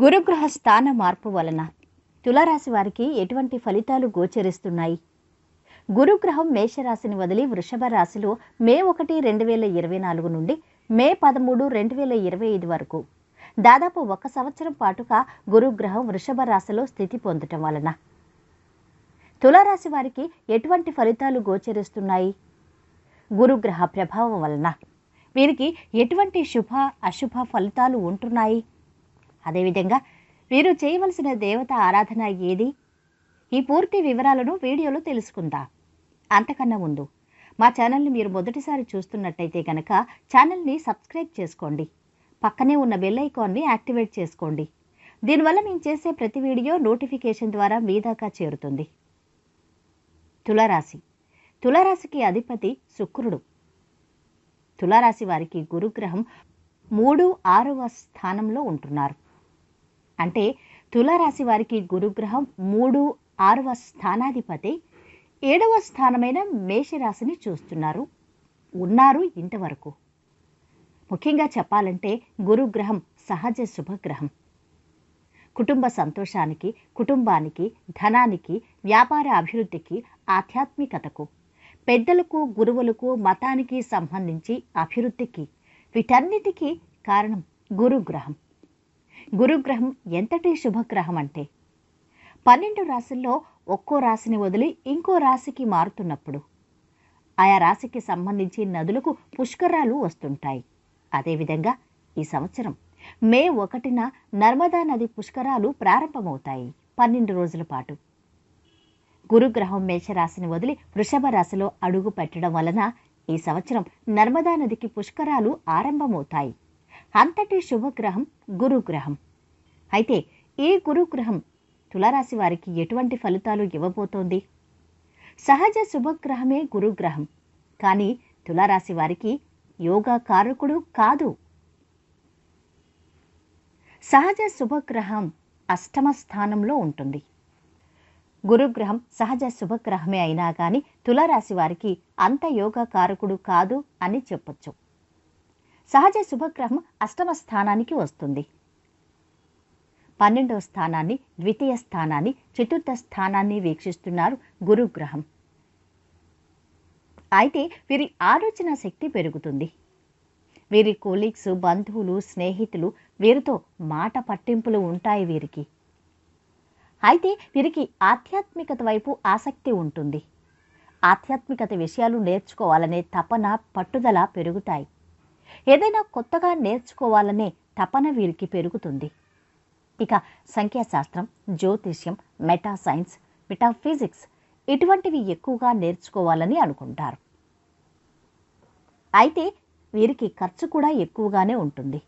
గురుగ్రహ స్థాన మార్పు వలన తులారాశి వారికి ఎటువంటి ఫలితాలు గోచరిస్తున్నాయి? గురుగ్రహం మేషరాశిని వదిలి వృషభ రాశిలో మే ఒకటి రెండు వేల ఇరవై నాలుగు నుండి మే పదమూడు రెండు వేల ఇరవై ఐదు వరకు. దాదాపు ఒక సంవత్సరం పాటుగా గురుగ్రహం వృషభ రాశిలో స్థితి పొందటం వలన. తులారాశి వారికి ఎటువంటి ఫలితాలు గోచరిస్తున్నాయి? గురుగ్రహ ప్రభావం వలన వీరికి ఎటువంటి శుభ అశుభ ఫలితాలు ఉంటున్నాయి? అదేవిధంగా వీరు చేయవలసిన దేవత ఆరాధన ఏది? ఈ పూర్తి వివరాలను వీడియోలో తెలుసుకుందాం. అంతకన్నా ముందు మా ఛానల్ని మీరు మొదటిసారి చూస్తున్నట్టయితే కనుక ఛానల్ని సబ్స్క్రైబ్ చేసుకోండి. పక్కనే ఉన్న బెల్ ఐకాన్ని యాక్టివేట్ చేసుకోండి. దీనివల్ల మేము చేసే ప్రతి వీడియో నోటిఫికేషన్ ద్వారా మీ దాకా చేరుతుంది. తులారాశి. తులారాశికి అధిపతి శుక్రుడు. తులారాశి వారికి గురుగ్రహం మూడు ఆరవ స్థానంలో ఉంటున్నారు. అంటే తులారాశి వారికి గురుగ్రహం మూడు ఆరవ స్థానాధిపతి ఏడవ స్థానమైన మేషరాశిని చూస్తున్నారు. ఉన్నారు ఇంతవరకు. ముఖ్యంగా చెప్పాలంటే గురుగ్రహం సహజ శుభగ్రహం. కుటుంబ సంతోషానికి కుటుంబానికి ధనానికి వ్యాపార అభివృద్ధికి ఆధ్యాత్మికతకు పెద్దలకు గురువులకు మతానికి సంబంధించి అభివృద్ధికి వీటన్నిటికీ కారణం గురుగ్రహం. గురుగ్రహం ఎంతటి శుభగ్రహం అంటే? పన్నెండు రాశుల్లో ఒక్కో రాశిని వదిలి ఇంకో రాశికి మారుతున్నప్పుడు ఆయా రాశికి సంబంధించి నదులకు పుష్కరాలు వస్తుంటాయి. అదేవిధంగా ఈ సంవత్సరం మే ఒకటిన నర్మదా నది పుష్కరాలు ప్రారంభమవుతాయి పన్నెండు రోజుల పాటు. గురుగ్రహం మేషరాశిని వదిలి వృషభ రాశిలో అడుగు పెట్టడం వలన ఈ సంవత్సరం నర్మదా నదికి పుష్కరాలు ఆరంభమవుతాయి. అంతటి శుభగ్రహం గురుగ్రహం. అయితే ఈ గురుగ్రహం తులారాశి వారికి ఎటువంటి ఫలితాలు ఇవ్వబోతోంది? సహజ శుభగ్రహమే గురుగ్రహం. కానీ తులారాశి వారికి యోగా కారకుడు కాదు. సహజ శుభగ్రహం అష్టమ స్థానంలో ఉంటుంది. గురుగ్రహం సహజ శుభగ్రహమే అయినా కానీ తులారాశి వారికి అంత యోగా కారకుడు కాదు అని చెప్పొచ్చు. సహజ శుభగ్రహం అష్టమ స్థానానికి వస్తుంది. పన్నెండవ స్థానాన్ని ద్వితీయ స్థానాన్ని చతుర్థ స్థానాన్ని వీక్షిస్తున్నారు గురుగ్రహం. అయితే వీరి ఆలోచన శక్తి పెరుగుతుంది. వీరి కొలీగ్స్ బంధువులు స్నేహితులు వీరితో మాట పట్టింపులు ఉంటాయి వీరికి. అయితే వీరికి ఆధ్యాత్మికత వైపు ఆసక్తి ఉంటుంది. ఆధ్యాత్మికత విషయాలు నేర్చుకోవాలనే తపన పట్టుదల పెరుగుతాయి. ఏదైనా కొత్తగా నేర్చుకోవాలనే తపన వీరికి పెరుగుతుంది. ఇక సంఖ్యాశాస్త్రం జ్యోతిష్యం మెటా సైన్స్ మెటాఫిజిక్స్ ఇటువంటివి ఎక్కువగా నేర్చుకోవాలని అనుకుంటారు. అయితే వీరికి ఖర్చు కూడా ఎక్కువగానే ఉంటుంది.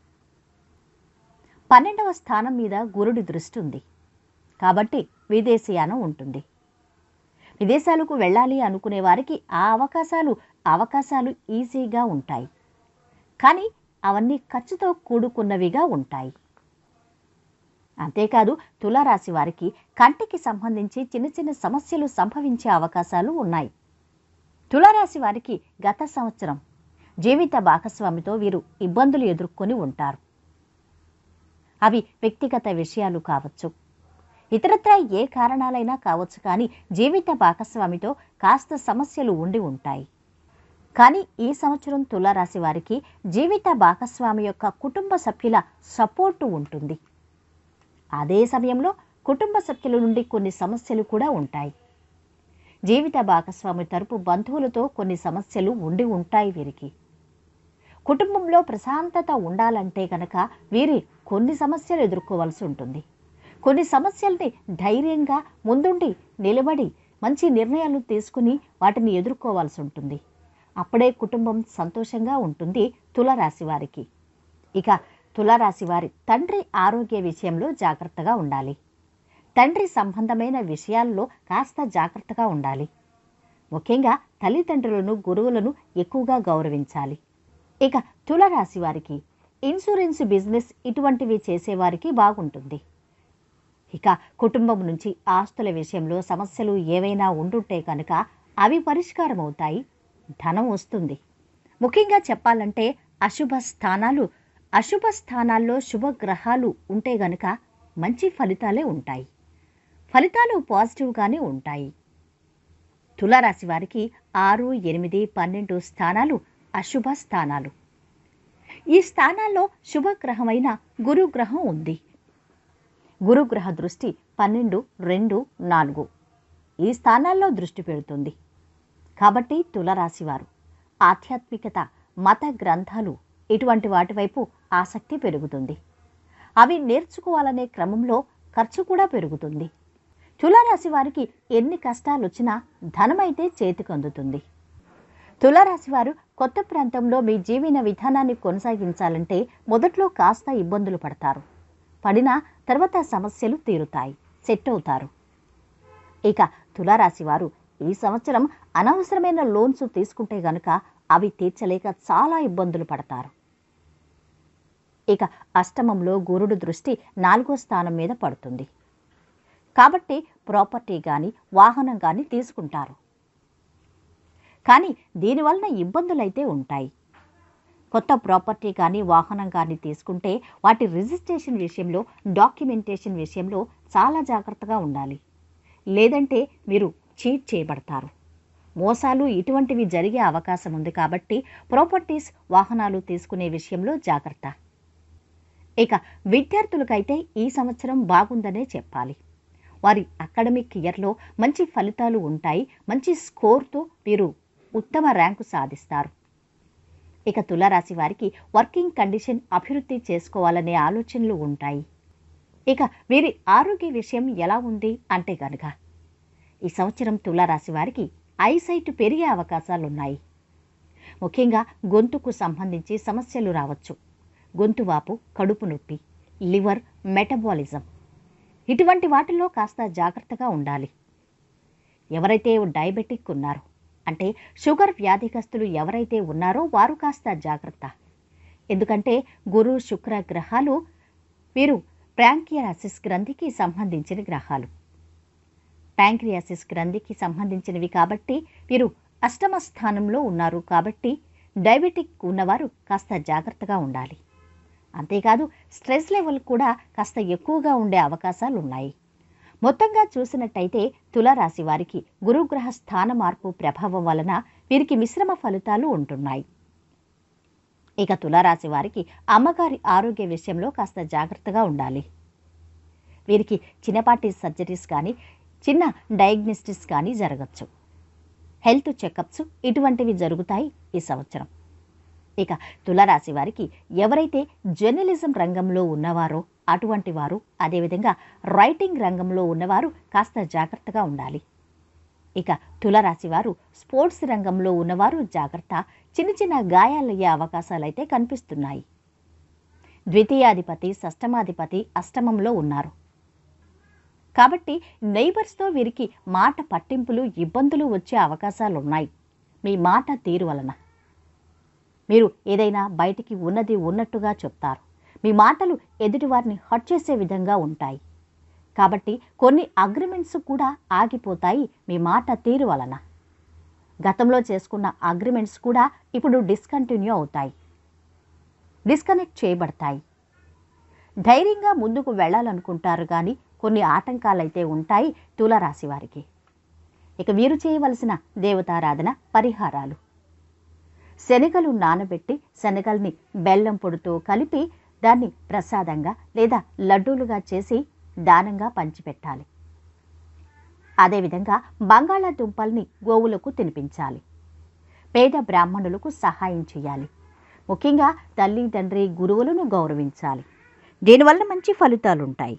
పన్నెండవ స్థానం మీద గురుడి దృష్టి ఉంది. కాబట్టి విదేశీయానం ఉంటుంది. విదేశాలకు వెళ్ళాలి అనుకునే వారికి ఆ అవకాశాలు అవకాశాలు ఈజీగా ఉంటాయి. కానీ అవన్నీ ఖర్చుతో కూడుకున్నవిగా ఉంటాయి. అంతేకాదు తులారాశి వారికి కంటికి సంబంధించి చిన్న చిన్న సమస్యలు సంభవించే అవకాశాలు ఉన్నాయి. తులారాశి వారికి గత సంవత్సరం జీవిత భాగస్వామితో వీరు ఇబ్బందులు ఎదుర్కొని ఉంటారు. అవి వ్యక్తిగత విషయాలు కావచ్చు. ఇతరత్ర ఏ కారణాలైనా కావచ్చు కానీ జీవిత భాగస్వామితో కాస్త సమస్యలు ఉండి ఉంటాయి. కానీ ఈ సంవత్సరం తులారాశి వారికి జీవిత భాగస్వామి యొక్క కుటుంబ సభ్యుల సపోర్టు ఉంటుంది. అదే సమయంలో కుటుంబ సభ్యుల నుండి కొన్ని సమస్యలు కూడా ఉంటాయి. జీవిత భాగస్వామి తరపు బంధువులతో కొన్ని సమస్యలు ఉండి ఉంటాయి వీరికి. కుటుంబంలో ప్రశాంతత ఉండాలంటే కనుక వీరి కొన్ని సమస్యలు ఎదుర్కోవాల్సి ఉంటుంది. కొన్ని సమస్యల్ని ధైర్యంగా ముందుండి నిలబడి మంచి నిర్ణయాలు తీసుకుని వాటిని ఎదుర్కోవాల్సి ఉంటుంది. అప్పుడే కుటుంబం సంతోషంగా ఉంటుంది తులరాశి వారికి. ఇక తులరాశి వారి తండ్రి ఆరోగ్య విషయంలో జాగ్రత్తగా ఉండాలి. తండ్రి సంబంధమైన విషయాల్లో కాస్త జాగ్రత్తగా ఉండాలి. ముఖ్యంగా తల్లిదండ్రులను గురువులను ఎక్కువగా గౌరవించాలి. ఇక తులరాశి వారికి ఇన్సూరెన్స్ బిజినెస్ ఇటువంటివి చేసేవారికి బాగుంటుంది. ఇక కుటుంబం నుంచి ఆస్తుల విషయంలో సమస్యలు ఏవైనా ఉండుంటే కనుక అవి పరిష్కారం అవుతాయి ధనం వస్తుంది. ముఖ్యంగా చెప్పాలంటే అశుభ స్థానాలు అశుభ స్థానాల్లో శుభగ్రహాలు ఉంటే గనుక మంచి ఫలితాలే ఉంటాయి. ఫలితాలు పాజిటివ్గానే ఉంటాయి. తులారాశి వారికి ఆరు ఎనిమిది పన్నెండు స్థానాలు అశుభ స్థానాలు. ఈ స్థానాల్లో శుభగ్రహమైన గురుగ్రహం ఉంది. గురుగ్రహ దృష్టి పన్నెండు రెండు నాలుగు ఈ స్థానాల్లో దృష్టి పెడుతుంది. కాబట్టి తులరాశివారు. ఆధ్యాత్మికత మత గ్రంథాలు ఇటువంటి వాటివైపు ఆసక్తి పెరుగుతుంది. అవి నేర్చుకోవాలనే క్రమంలో ఖర్చు కూడా పెరుగుతుంది. తులారాశి వారికి ఎన్ని కష్టాలు వచ్చినా ధనమైతే చేతికి అందుతుంది తులారాశి వారు కొత్త ప్రాంతంలో మీ జీవన విధానాన్ని కొనసాగించాలంటే మొదట్లో కాస్త ఇబ్బందులు పడతారు. పడినా తర్వాత సమస్యలు తీరుతాయి సెట్ అవుతారు. ఇక తులారాశి వారు ఈ సంవత్సరం అనవసరమైన లోన్స్ తీసుకుంటే గనుక అవి తీర్చలేక చాలా ఇబ్బందులు పడతారు. ఇక అష్టమంలో గురుడు దృష్టి నాలుగో స్థానం మీద పడుతుంది. కాబట్టి ప్రాపర్టీ కానీ వాహనం కానీ తీసుకుంటారు. కానీ దీనివలన ఇబ్బందులైతే ఉంటాయి. కొత్త ప్రాపర్టీ కానీ వాహనం కానీ తీసుకుంటే వాటి రిజిస్ట్రేషన్ విషయంలో డాక్యుమెంటేషన్ విషయంలో చాలా జాగ్రత్తగా ఉండాలి. లేదంటే మీరు చీట్ చేయబడతారు. మోసాలు ఇటువంటివి జరిగే అవకాశం ఉంది కాబట్టి ప్రాపర్టీస్ వాహనాలు తీసుకునే విషయంలో జాగ్రత్త. ఇక విద్యార్థులకైతే ఈ సంవత్సరం బాగుందనే చెప్పాలి. వారి అకాడమిక్ ఇయర్లో మంచి ఫలితాలు ఉంటాయి. మంచి స్కోర్తో వీరు ఉత్తమ ర్యాంకు సాధిస్తారు. ఇక తులారాశి వారికి వర్కింగ్ కండిషన్ అభివృద్ధి చేసుకోవాలనే ఆలోచనలు ఉంటాయి. ఇక వీరి ఆరోగ్య విషయం ఎలా ఉంది అంటే కనుక ఈ సంవత్సరం తులారాశి వారికి ఐసైట్ పెరిగే అవకాశాలు ఉన్నాయి ముఖ్యంగా గొంతుకు సంబంధించి సమస్యలు రావచ్చు. గొంతు వాపు కడుపు నొప్పి లివర్ మెటబాలిజం. ఇటువంటి వాటిల్లో కాస్త జాగ్రత్తగా ఉండాలి. ఎవరైతే డయాబెటిక్ ఉన్నారో అంటే షుగర్ వ్యాధిగ్రస్తులు ఎవరైతే ఉన్నారో వారు కాస్త జాగ్రత్త. ఎందుకంటే గురు శుక్ర గ్రహాలు వీరు ప్రాంకియరాసిస్ గ్రంథికి సంబంధించిన గ్రహాలు. ప్యాంక్రియాసిస్ గ్రంథికి సంబంధించినవి కాబట్టి వీరు అష్టమ స్థానంలో ఉన్నారు కాబట్టి డయాబెటిక్ ఉన్నవారు కాస్త జాగ్రత్తగా ఉండాలి. అంతేకాదు స్ట్రెస్ లెవెల్ కూడా కాస్త ఎక్కువగా ఉండే అవకాశాలు ఉన్నాయి. మొత్తంగా చూసినట్టయితే తులారాశి వారికి గురుగ్రహ స్థాన మార్పు ప్రభావం వలన వీరికి మిశ్రమ ఫలితాలు ఉంటున్నాయి. ఇక తులారాశి వారికి అమ్మగారి ఆరోగ్య విషయంలో కాస్త జాగ్రత్తగా ఉండాలి. వీరికి చిన్నపాటి సర్జరీస్ కానీ చిన్న డయాగ్నోస్టిస్ కానీ జరగచ్చు. హెల్త్ చెకప్స్ ఇటువంటివి జరుగుతాయి ఈ సంవత్సరం. ఇక తులరాశి వారికి ఎవరైతే జర్నలిజం రంగంలో ఉన్నవారో అటువంటి వారు అదేవిధంగా రైటింగ్ రంగంలో ఉన్నవారు కాస్త జాగ్రత్తగా ఉండాలి. ఇక తులరాశి వారు స్పోర్ట్స్ రంగంలో ఉన్నవారు జాగ్రత్త చిన్న చిన్న గాయాలయ్యే అవకాశాలైతే కనిపిస్తున్నాయి. ద్వితీయాధిపతి షష్టమాధిపతి అష్టమంలో ఉన్నారు. కాబట్టి నైబర్స్తో వీరికి మాట పట్టింపులు ఇబ్బందులు వచ్చే అవకాశాలు ఉన్నాయి మీ మాట తీరు వలన. మీరు ఏదైనా బయటికి ఉన్నది ఉన్నట్టుగా చెప్తారు. మీ మాటలు ఎదుటివారిని హట్ చేసే విధంగా ఉంటాయి. కాబట్టి కొన్ని అగ్రిమెంట్స్ కూడా ఆగిపోతాయి మీ మాట తీరు వలన. గతంలో చేసుకున్న అగ్రిమెంట్స్ కూడా ఇప్పుడు డిస్కంటిన్యూ అవుతాయి. డిస్కనెక్ట్ చేయబడతాయి. ధైర్యంగా ముందుకు వెళ్ళాలనుకుంటారు కానీ కొన్ని ఆటంకాలైతే ఉంటాయి తులారాశి వారికి. ఇక వీరు చేయవలసిన దేవతారాధన పరిహారాలు. శనగలు నానబెట్టి శనగల్ని బెల్లం పొడితో కలిపి దాన్ని ప్రసాదంగా లేదా లడ్డూలుగా చేసి దానంగా పంచిపెట్టాలి. అదేవిధంగా బంగాళాదుంపల్ని గోవులకు తినిపించాలి. పేద బ్రాహ్మణులకు సహాయం చేయాలి. ముఖ్యంగా తల్లి తండ్రి గురువులను గౌరవించాలి. దీనివల్ల మంచి ఫలితాలు ఉంటాయి